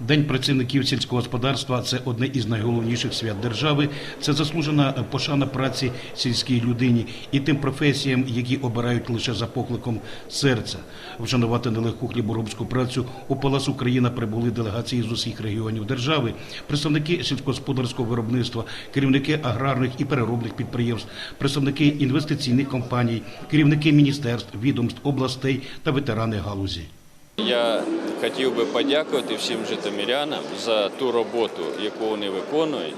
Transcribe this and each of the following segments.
День працівників сільського господарства це одне із найголовніших свят держави. Це заслужена пошана праці сільській людині і тим професіям, які обирають лише за покликом серця. Вшанувати нелегку хліборобську працю у Палас Україна прибули делегації з усіх регіонів держави, представники сільськогосподарського виробництва, керівники аграрних і переробних підприємств, представники інвестиційних компаній, керівники міністерств, відомств, областей та ветерани галузі. Я хотів би подякувати всім житомирянам за ту роботу, яку вони виконують.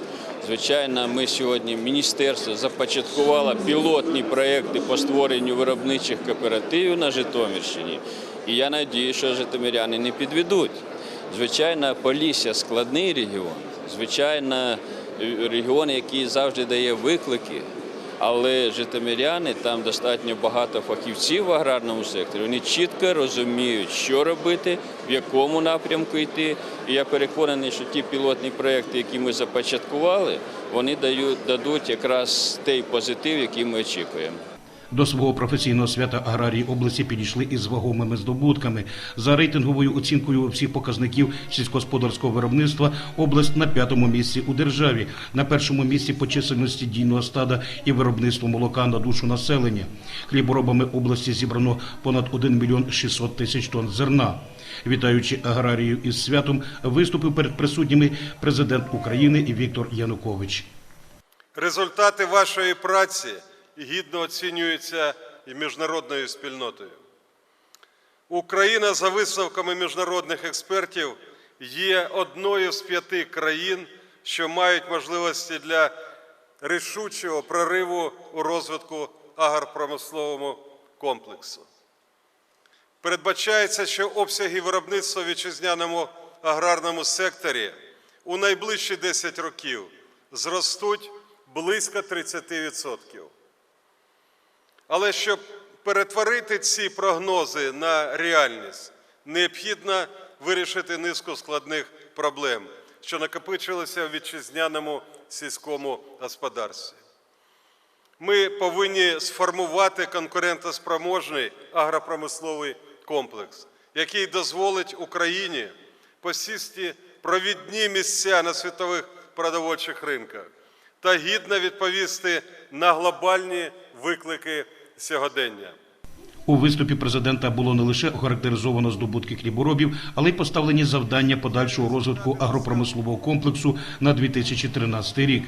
Звичайно, ми сьогодні міністерство започаткувало пілотні проекти по створенню виробничих кооперативів на Житомирщині. І я надію, що житомиряни не підведуть. Звичайно, Полісся складний регіон, звичайно, регіон, який завжди дає виклики. Але житомиряни там достатньо багато фахівців в аграрному секторі. Вони чітко розуміють, що робити, в якому напрямку йти. І я переконаний, що ті пілотні проекти, які ми започаткували, вони дадуть якраз той позитив, який ми очікуємо. До свого професійного свята аграрії області підійшли із вагомими здобутками. За рейтинговою оцінкою всіх показників сільськогосподарського виробництва область на п'ятому місці у державі, на першому місці по чисельності дійного стада і виробництво молока на душу населення. Хліборобами області зібрано понад 1 мільйон 600 тисяч тонн зерна. Вітаючи аграріїв із святом, виступив перед присутніми президент України Віктор Янукович. Результати вашої праці гідно оцінюються і міжнародною спільнотою. Україна, за висновками міжнародних експертів, є одною з п'яти країн, що мають можливості для рішучого прориву у розвитку агропромисловому комплексу. Передбачається, що обсяги виробництва в вітчизняному аграрному секторі у найближчі 10 років зростуть близько 30%. Але щоб перетворити ці прогнози на реальність, необхідно вирішити низку складних проблем, що накопичилися в вітчизняному сільському господарстві. Ми повинні сформувати конкурентоспроможний агропромисловий комплекс, який дозволить Україні посісти провідні місця на світових продовольчих ринках та гідно відповісти на глобальні виклики сьогодення. У виступі президента було не лише охарактеризовано здобутки хліборобів, але й поставлені завдання подальшого розвитку агропромислового комплексу на 2013 рік.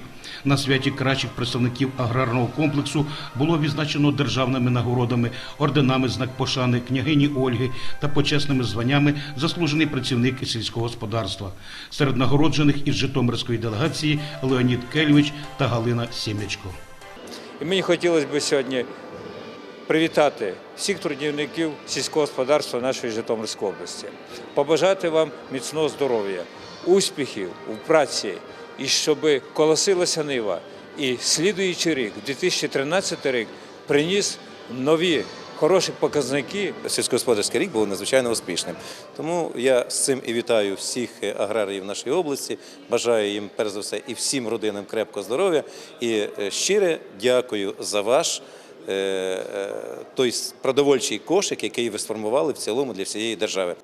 На святі кращих представників аграрного комплексу було відзначено державними нагородами, орденами знак пошани княгині Ольги та почесними званнями заслужений працівник сільського господарства. Серед нагороджених із Житомирської делегації Леонід Кельвич та Галина Сімечко. Мені хотілося б сьогодні привітати всіх трудівників сільського господарства нашої Житомирської області, побажати вам міцного здоров'я, успіхів у праці і щоб колосилася нива. І слідуючий рік, 2013 рік, приніс нові хороші показники Сільськогосподарський рік був надзвичайно успішним. Тому я з цим і вітаю всіх аграріїв нашої області. Бажаю їм перш за все і всім родинам крепкого здоров'я. І е, щире дякую за ваш той продовольчий кошик, який ви сформували в цілому для всієї держави.